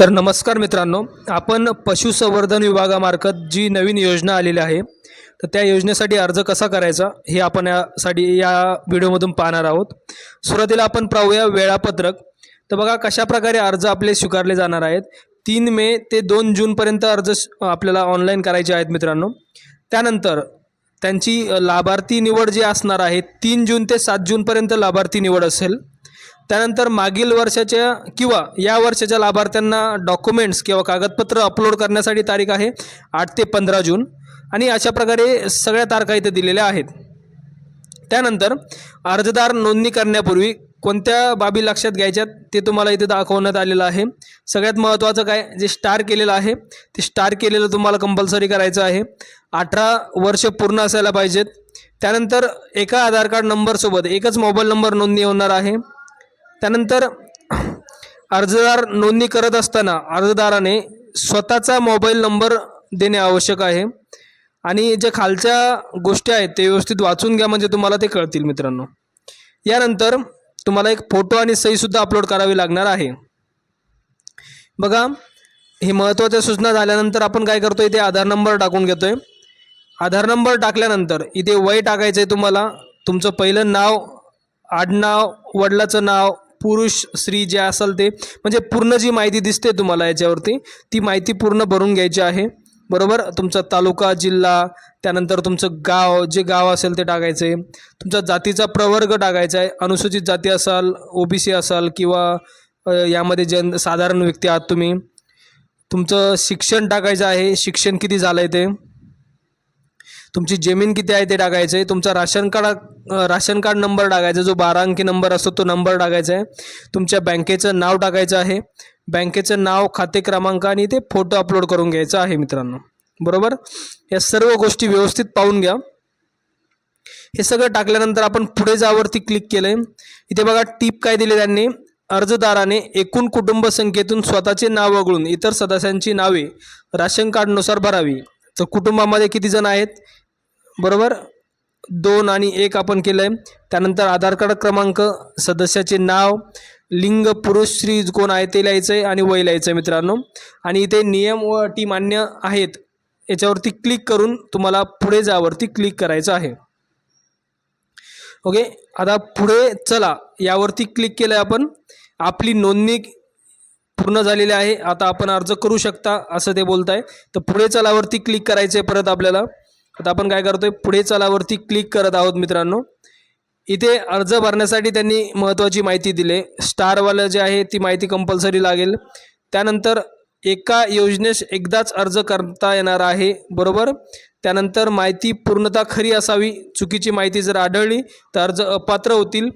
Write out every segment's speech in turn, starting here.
तर नमस्कार मित्रांनो आपण पशुसंवर्धन विभागामार्फत जी नवीन योजना आलेली आहे तर त्या योजनेसाठी अर्ज कसा करायचा हे आपण यासाठी या व्हिडिओमधून पाहणार आहोत. सुरुवातीला आपण पाहूया वेळापत्रक. तर बघा कशा प्रकारे अर्ज आपले स्वीकारले जाणार आहेत. तीन मे ते दोन जूनपर्यंत अर्ज आपल्याला ऑनलाईन करायचे आहेत मित्रांनो. त्यानंतर त्यांची लाभार्थी निवड जी असणार आहे तीन जून ते सात जूनपर्यंत लाभार्थी निवड असेल. त्यानंतर मागील वर्षाच्या किंवा या वर्षाच्या लाभार्थ्यांना डॉक्युमेंट्स किंवा कागदपत्र अपलोड करण्यासाठी तारीख आहे आठ ते पंधरा जून. आणि अशा प्रकारे सगळ्या तारखा इथे दिलेल्या आहेत. त्यानंतर अर्जदार नोंदणी करण्यापूर्वी कोणत्या बाबी लक्षात घ्यायच्यात ते तुम्हाला इथे दाखवण्यात आलेलं आहे. सगळ्यात महत्त्वाचं काय? जे स्टार केलेलं आहे ते स्टार केलेलं तुम्हाला कंपल्सरी करायचं आहे. अठरा वर्ष पूर्ण असायला पाहिजेत. त्यानंतर एका आधार कार्ड नंबरसोबत एकच मोबाईल नंबर नोंदणी होणार आहे. त्यानंतर अर्जदार नोंदणी करत असताना अर्जदाराने स्वतःचा मोबाईल नंबर देणे आवश्यक आहे. आणि जे खालच्या गोष्टी आहेत ते व्यवस्थित वाचून घ्या म्हणजे तुम्हाला ते कळतील मित्रांनो. यानंतर तुम्हाला एक फोटो आणि सहीसुद्धा अपलोड करावी लागणार आहे. बघा हे महत्त्वाच्या सूचना झाल्यानंतर आपण काय करतो इथे आधार नंबर टाकून घेतो आहे आधार नंबर टाकल्यानंतर इथे वय टाकायचं आहे तुम्हाला. तुमचं पहिलं नाव आडनाव वडिलाचं नाव पुरुष स्त्री जे असेल ते. म्हणजे पूर्ण जी माहिती दिसते तुम्हाला याच्यावरती ती माहिती पूर्ण भरून घ्यायची आहे. बरोबर? तुमचा तालुका जिल्हा त्यानंतर तुमचं गाव जे गाव असेल ते टाकायचं. आहे तुमचा जातीचा प्रवर्ग टाकायचा आहे. अनुसूचित जाती असाल ओ बी सी असाल किंवा यामध्ये जन साधारण व्यक्ती आहात तुम्ही. तुमचं शिक्षण टाकायचं आहे. शिक्षण किती झालं आहे ते? तुमची जमीन किती आहे ते टाकायचं आहे. तुमचा ration card ration card number टाकायचा जो बारा अंकी नंबर असतो तो नंबर टाकायचा आहे. तुमच्या बँकेचं नाव टाकायचं आहे. बँकेचं नाव खाते क्रमांक आणि ते फोटो अपलोड करून घ्यायचा आहे मित्रांनो. बरोबर? या सर्व गोष्टी व्यवस्थित पाहून घ्या. हे सगळं टाकल्यानंतर आपण पुढे जावरती क्लिक केलं आहे इथे बघा टीप काय दिली त्यांनी? अर्जदाराने एकूण कुटुंब संख्येतून स्वतःचे नाव वगळून इतर सदस्यांची नावे राशन कार्डनुसार भरावी. तर कुटुंबामध्ये किती जण आहेत? बरोबर? दोन आणि एक आपण केलं आहे त्यानंतर आधार कार्ड क्रमांक सदस्याचे नाव लिंग पुरुष स्त्री कोण आहे ते लिहायचं आहे आणि वय लिहायचं आहे मित्रांनो. आणि इथे नियम व अटी मान्य आहेत. याच्यावरती क्लिक करून तुम्हाला पुढे जावरती क्लिक करायचं आहे. ओके? आता पुढे चला. यावरती क्लिक केलं आहे आपण. आपली नोंदणी पूर्ण झालेली आहे. आता आपण अर्ज करू शकता असं ते बोलत आहे तर पुढे चलावरती क्लिक करायचं आहे परत आपल्याला. आता आपण काय करतोय पुढे चलावरती क्लिक करत आहोत मित्रांनो. इथे अर्ज भरण्यासाठी त्यांनी महत्त्वाची माहिती दिली. स्टारवालं जे आहे ती माहिती कंपल्सरी लागेल. त्यानंतर एका योजनेस एकदाच अर्ज करता येणार आहे बरोबर? त्यानंतर माहिती पूर्णतः खरी असावी चुकीची माहिती जर आढळली तर अर्ज अपात्र होतील.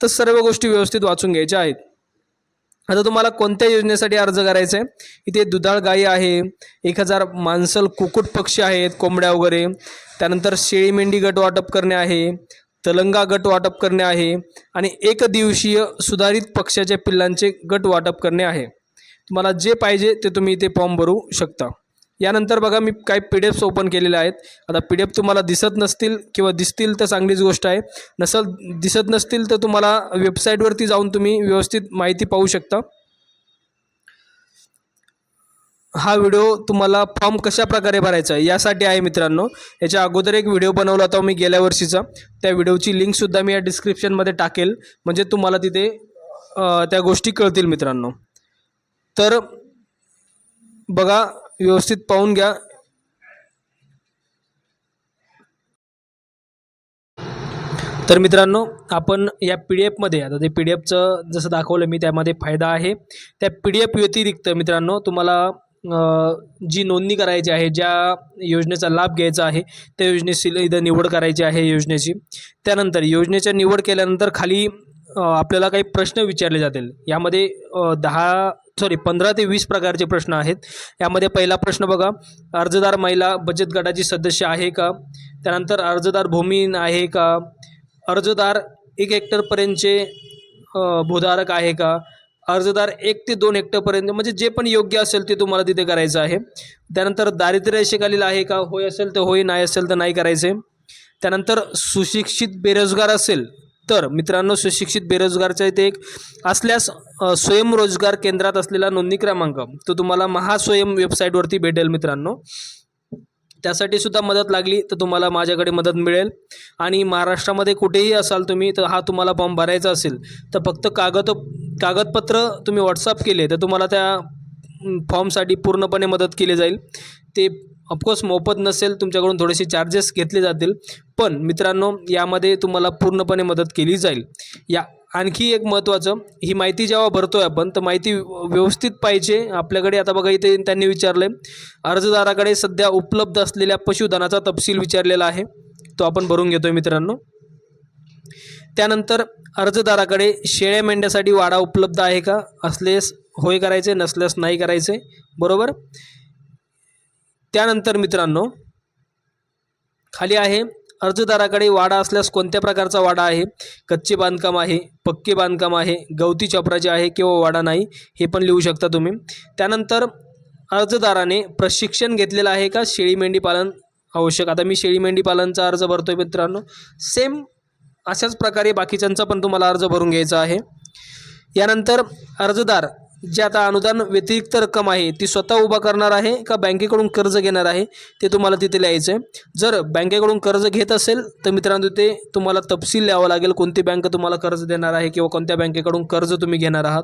तर सर्व गोष्टी व्यवस्थित वाचून घ्यायच्या आहेत. आता तुम्हाला कोणत्या योजनेसाठी अर्ज करायचा? आहे इथे दुधाळ गाई आहे एक हजार मांसल कुक्कुट पक्षी आहेत कोंबड्या वगैरे. त्यानंतर शेळी मेंढी गट वाटप करणे आहे तलंगा गट वाटप करणे आहे आणि एक दिवसीय सुधारित पक्षाच्या पिल्लांचे गट वाटप करणे आहे. तुम्हाला जे पाहिजे ते तुम्ही इथे फॉर्म भरू शकता. यानंतर बघा मी काही पी डी एफ्स ओपन केलेले आहेत. आता पी डी एफ तुम्हाला दिसत नसतील किंवा दिसतील तर चांगलीच गोष्ट आहे. नसल दिसत नसतील तर तुम्हाला वेबसाईटवरती जाऊन तुम्ही व्यवस्थित माहिती पाहू शकता. हा व्हिडिओ तुम्हाला फॉर्म कशा प्रकारे भरायचा आहे यासाठी आहे मित्रांनो. याच्या अगोदर एक व्हिडिओ बनवला होता मी गेल्या वर्षीचा. त्या व्हिडिओची लिंकसुद्धा मी या डिस्क्रिप्शनमध्ये टाकेल. म्हणजे तुम्हाला तिथे त्या गोष्टी कळतील मित्रांनो. तर बघा व्यवस्थित पाहून घ्या. तर मित्रांनो आपण या पी डी एफमध्ये आता ते पी डी एफचं जसं दाखवलं मी त्यामध्ये फायदा आहे. त्या पी डी एफ व्यतिरिक्त मित्रांनो तुम्हाला जी नोंदणी करायची आहे ज्या योजनेचा लाभ घ्यायचा आहे त्या योजनेची इथं निवड करायची आहे योजनेची. त्यानंतर योजनेच्या निवड केल्यानंतर खाली आपल्याला काही प्रश्न विचारले जातील. यामध्ये दहा सॉरी पंधरा ते वीस प्रकारचे प्रश्न आहेत. यामध्ये पहिला प्रश्न बघा अर्जदार महिला बचत गटाची सदस्य आहे का? त्यानंतर अर्जदार भूमिहीन आहे का? अर्जदार एक हेक्टरपर्यंतचे भूधारक आहे का? अर्जदार एक ते दोन हेक्टरपर्यंत म्हणजे जे पण योग्य असेल ते तुम्हाला तिथे करायचं आहे. त्यानंतर दारिद्र्य रेषेखालील आहे का? होय असेल तर होय नाही असेल तर नाही करायचे. त्यानंतर सुशिक्षित बेरोजगार असेल तर मित्रांनो सुशिक्षित बेरोजगारचा इथे एक असल्यास स्वयंरोजगार केंद्रात असलेला नोंदणी क्रमांक. तो तुम्हाला महास्वयं वेबसाईटवरती भेटेल मित्रांनो. त्यासाठी सुद्धा मदत लागली तर तुम्हाला माझ्याकडे मदत मिळेल. आणि महाराष्ट्रामध्ये कुठेही असाल तुम्ही तर हा तुम्हाला फॉर्म भरायचा असेल तर फक्त कागद कागदपत्र तुम्ही व्हॉट्सअप केले तर तुम्हाला त्या फॉर्मसाठी पूर्णपणे मदत केली जाईल. ते ऑफकोर्स मोफत नसेल तुमच्याकडून थोडेसे चार्जेस घेतले जातील पण मित्रांनो यामध्ये तुम्हाला पूर्णपणे मदत केली जाईल. या आणखी एक महत्त्वाचं ही माहिती जेव्हा भरतो आहे आपण तर माहिती व्यवस्थित पाहिजे. आपल्याकडे आता बघा इथे त्यांनी विचारलं आहे अर्जदाराकडे सध्या उपलब्ध असलेल्या पशुधनाचा तपशील विचारलेला आहे. तो आपण भरून घेतोय मित्रांनो. त्यानंतर अर्जदाराकडे शेळ्या मेंढ्यासाठी वाडा उपलब्ध आहे का? असलेस होय करायचे नसल्यास नाही करायचे. बरोबर? त्यानंतर मित्रांनो खाली आहे. अर्जदाराकडे वाडा असल्यास कोणत्या प्रकारचा वाडा आहे? कच्चे बांधकाम आहे पक्के बांधकाम आहे गवती चपराचे आहे किंवा वाडा नाही हे पण लिहू शकता तुम्ही. त्यानंतर अर्जदाराने प्रशिक्षण घेतलेलं आहे का? शेळी मेंढी पालन आवश्यक. आता मी शेळी मेंढी पालनचा अर्ज भरतोय मित्रांनो. सेम अशाच प्रकारे बाकीच्यांचा पण तुम्हाला अर्ज भरून घ्यायचा आहे. यानंतर अर्जदार जे आता अनुदान व्यतिरिक्त रक्कम आहे ती स्वतः उभा करणार आहे का बँकेकडून कर्ज घेणार आहे ते तुम्हाला तिथे लिहायचं आहे जर बँकेकडून कर्ज घेत असेल तर मित्रांनो ते तुम्हाला तपशील लिहावं लागेल कोणती बँक तुम्हाला कर्ज देणार आहे किंवा कोणत्या बँकेकडून कर्ज तुम्ही घेणार आहात.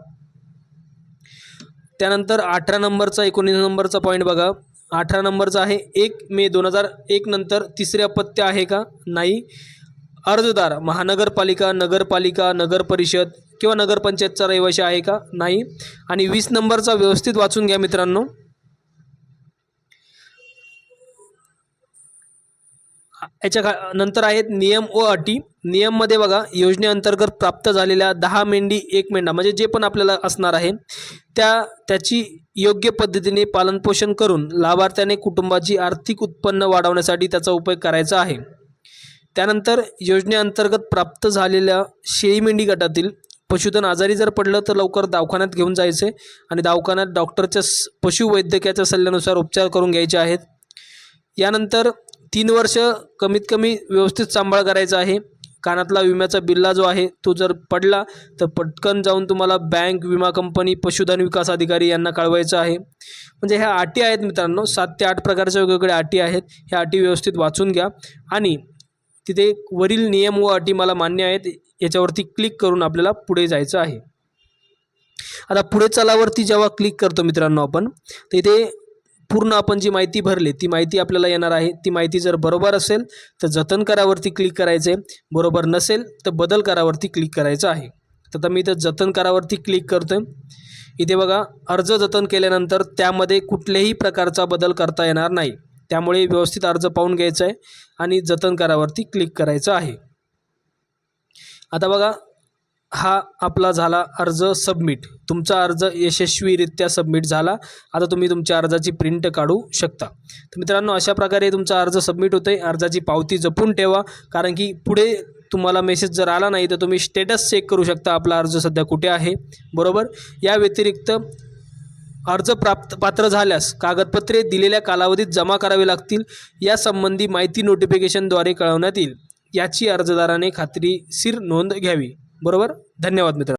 त्यानंतर अठरा नंबरचा एकोणीस नंबरचा पॉईंट बघा. अठरा नंबरचा आहे एक मे दोन हजार एक नंतर तिसरे अपत्य आहे का? नाही. अर्जदार महानगरपालिका नगरपालिका नगर परिषद किंवा नगरपंचायतचा रहिवाशी आहे का? नाही. आणि वीस नंबरचा व्यवस्थित वाचून घ्या मित्रांनो. याच्या खा नंतर आहेत नियम व अटी नियममध्ये बघा योजनेअंतर्गत प्राप्त झालेल्या दहा मेंढी एक मेंढा म्हणजे जे पण आपल्याला असणार आहे त्या त्याची योग्य पद्धतीने पालनपोषण करून लाभार्थ्याने कुटुंबाची आर्थिक उत्पन्न वाढवण्यासाठी त्याचा उपयोग करायचा आहे. त्यानंतर योजनेअंतर्गत प्राप्त झालेल्या शेळी मेंढी गटातील पशुधन आजारी जर पडलं तर लवकर दवाखान्यात घेऊन जायचे आणि दवाखान्यात डॉक्टरच्या स पशुवैद्यकाच्या सल्ल्यानुसार उपचार करून घ्यायचे आहेत. यानंतर तीन वर्ष कमीत कमी व्यवस्थित सांभाळ करायचा आहे. कानातला विम्याचा बिल्ला जो आहे तो जर पडला तर पटकन जाऊन तुम्हाला बँक विमा कंपनी पशुधन विकास अधिकारी यांना कळवायचं आहे. म्हणजे ह्या अटी आहेत मित्रांनो सात ते आठ प्रकारच्या वेगवेगळ्या अटी आहेत. ह्या अटी व्यवस्थित वाचून घ्या. आणि तिथे वरील नियम व अटी मला मान्य आहेत याच्यावरती क्लिक करून आपल्याला पुढे जायचं आहे. आता पुढे चलावरती जेव्हा क्लिक करतो मित्रांनो आपण तर इथे पूर्ण आपण जी माहिती भरली ती माहिती आपल्याला येणार आहे. ती माहिती जर बरोबर असेल तर जतन करावरती क्लिक करायचं. आहे बरोबर नसेल तर बदल करावरती क्लिक करायचं आहे. तर आता मी इथं जतन करावरती क्लिक करतो आहे इथे बघा अर्ज जतन केल्यानंतर त्यामध्ये कुठल्याही प्रकारचा बदल करता येणार नाही. त्यामुळे व्यवस्थित अर्ज पाहून घ्यायचा आहे आणि जतन करावरती क्लिक करायचं आहे. आता बघा हा आपला झाला अर्ज सबमिट तुमचा अर्ज यशस्वीरित्या सबमिट झाला. आता तुम्ही तुमच्या अर्जाची प्रिंट काढू शकता. तर मित्रांनो अशा प्रकारे तुमचा अर्ज सबमिट होतो आहे अर्जाची पावती जपून ठेवा. कारण की पुढे तुम्हाला मेसेज जर आला नाही तर तुम्ही स्टेटस चेक करू शकता आपला अर्ज सध्या कुठे आहे. बरोबर? या व्यतिरिक्त अर्ज प्राप्त पात्र झाल्यास कागदपत्रे दिलेल्या कालावधीत जमा करावी लागतील यासंबंधी माहिती नोटिफिकेशनद्वारे कळवण्यात येईल. याची अर्जदाराने खात्रीशीर नोंद घ्यावी. बरोबर? धन्यवाद मित्र